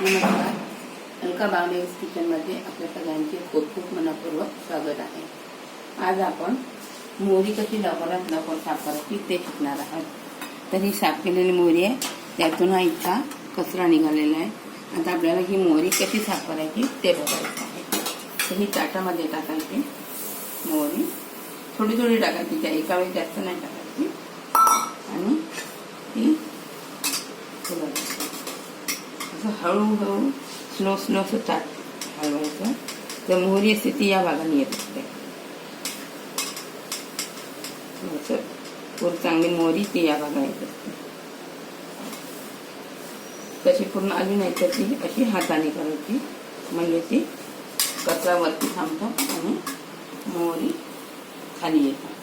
नमस्कार. अलका बावलेस किचनमध्ये आपल्या सगळ्यांचे खूप खूप मनपूर्वक स्वागत आहे. आज आपण मोहरी कशी लवकरात लवकर साफ करायची ते शिकणार आहोत. तर ही साफ केलेली मोहरी आहे त्यातून हा इतका कचरा निघालेला आहे. आता आपल्याला ही मोहरी कशी साफ करायची ते बघायचं आहे. तर ही ताटामध्ये टाकायची मोहरी. थोडी थोडी टाकायची त्या एका वेळी जास्त नाही टाकायची आणि ती ठेवायची असं हळूहळू स्लो स्लो असं ताट हलवायचं तर मोहरी असते ती या भागाने येत असते. असं पूर चांगली मोहरी ती या भागाने येत असते. तशी पूर्ण आली नाही तर ती अशी हाताने करायची. म्हणजे ती कचरा वरती थांबतो आणि मोहरी खाली येतात.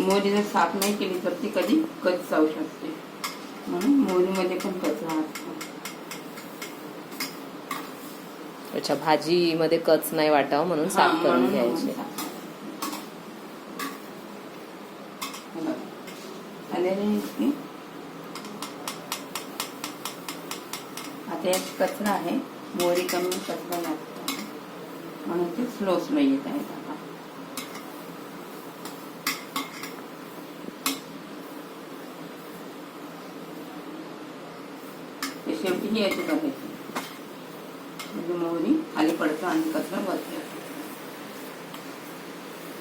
मोहरी जर साफ नाही केली तर ती कधी कधी जाऊ शकते. म्हणून मोहरीमध्ये पण कचरा असतो अच्छा भाजीमध्ये कच नाही वाटावं म्हणून साफ करून घ्यायचे. हे. आता यात कचरा आहे मोहरी कमी कचरा लागतो. म्हणून ते स्लो स्लो येत आहेत आता ते शेवटी ही याची बघायची म्हणजे मोहरी खाली पडतो आणि कचरा वरती.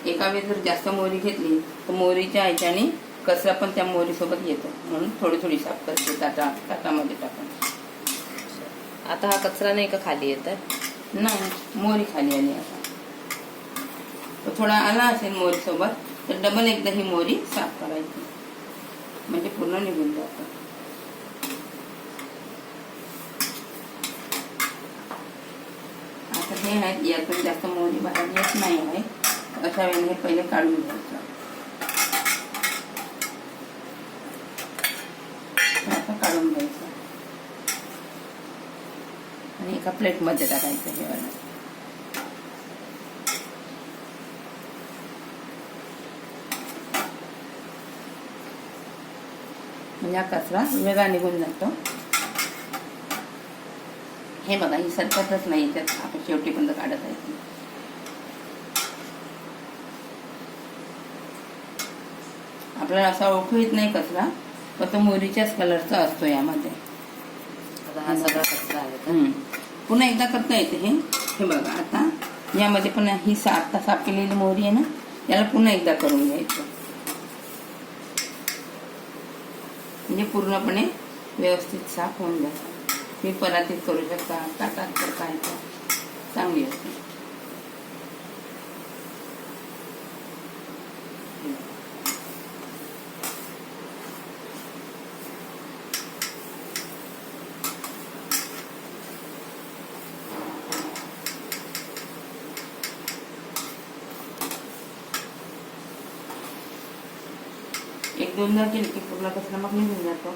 एका वेळी जर जास्त मोहरी घेतली तर मोहरीच्या ह्याच्याने कचरा पण त्या मोहरीसोबत येतो. म्हणून थोडी थोडी साफ करते ताटा ताटामध्ये टाकून. आता हा कचरा नाही का खाली येत नाही मोहरी खाली आली आता. तो थोडा आला असेल मोहरीसोबत तर डबल एकदा ही मोहरी साफ करायची. म्हणजे पूर्ण निघून जातं आता हे आहेत यातून जास्त मोहरी बाहेर येत नाही आहे अशा वेळेने हे पहिले काढून घ्यायचं असं काढून घ्यायचं आणि एका प्लेटमध्ये टाकायचं हे वालं. म्हणजे हा कचरा वेगळा निघून जातो हे बघा ही सरकतच नाही त्यात आपण शेवटी पण काढत आहे. आपल्याला असा ओळखू येत नाही कचरा पण तो मोहरीच्याच कलरचा असतो यामध्ये. आता हा सगळा कचरा आहे. पुन्हा एकदा करता येते हे. हे बघा आता यामध्ये पण ही सा आता साफ केलेली मोहरी आहे ना याला पुन्हा एकदा करून घ्यायचं. म्हणजे पूर्णपणे व्यवस्थित साफ होऊन जातं. मी परातीत करू शकता. ताटात तर काय तर. चांगली असते. एक दोनदा केली की पूर्ण कचरा मग निघून जातो.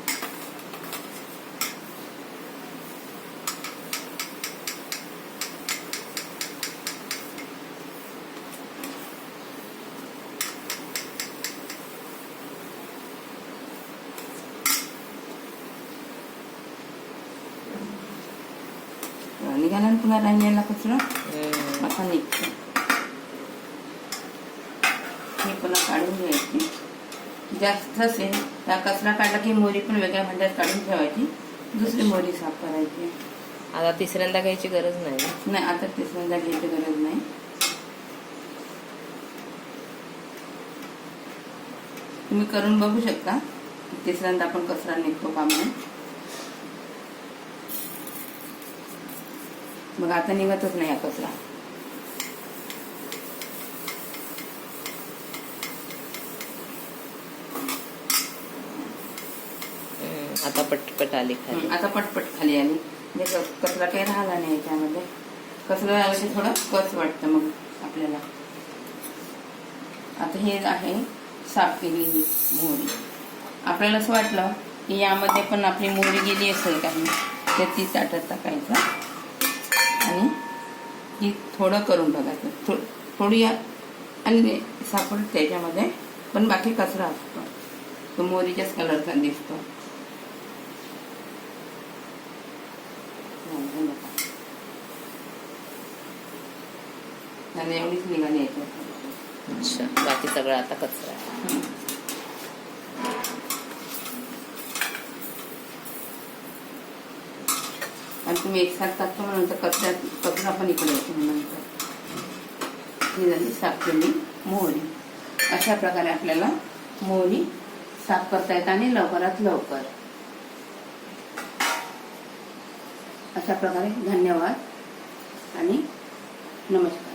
पुन्हा राहिलेला कचरा हम्म. असा निघतो हे पुन्हा काढून घ्यायची जास्त असेल त्या कचरा काढला की मोरी पण वेगळ्या भांड्यात काढून ठेवायची दुसरी मोरी साफ करायची आता तिसऱ्यांदा घ्यायची गरज नाही नाही आता तिसऱ्यांदा घ्यायची गरज नाही तुम्ही करून बघू शकता तिसऱ्यांदा आपण कचरा निघतो का मग आता निघतच नाही हा कचरा. आता पटपट आली खाली. आता पटपट खाली आली. म्हणजे कचरा काही राहिला नाही याच्यामध्ये. कचरा आला की थोडं कच वाटतं मग आपल्याला? आता हे आहे साफ केलेली मोहरी. आपल्याला असं वाटलं की यामध्ये पण आपली मोहरी गेली असेल काही तर ती ताटात टाकायचं. आणि ती थोडं करून बघायचं. थो थोडी आणि सापड त्याच्यामध्ये पण बाकी कचरा असतो. तो मोहरीच्याच कलरचा दिसतो. हे. आणि एवढीच निघाली अच्छा. बाकी सगळं आता कचरा आणि तुम्ही एक साथ टाकतो म्हणून नंतर कचऱ्यात कचरा पण इकडे येतो नंतर ही झाली साफ केली मोहरी. अशा प्रकारे आपल्याला मोहरी साफ करता येतात आणि लवकरात लवकर. अशा प्रकारे धन्यवाद आणि नमस्कार.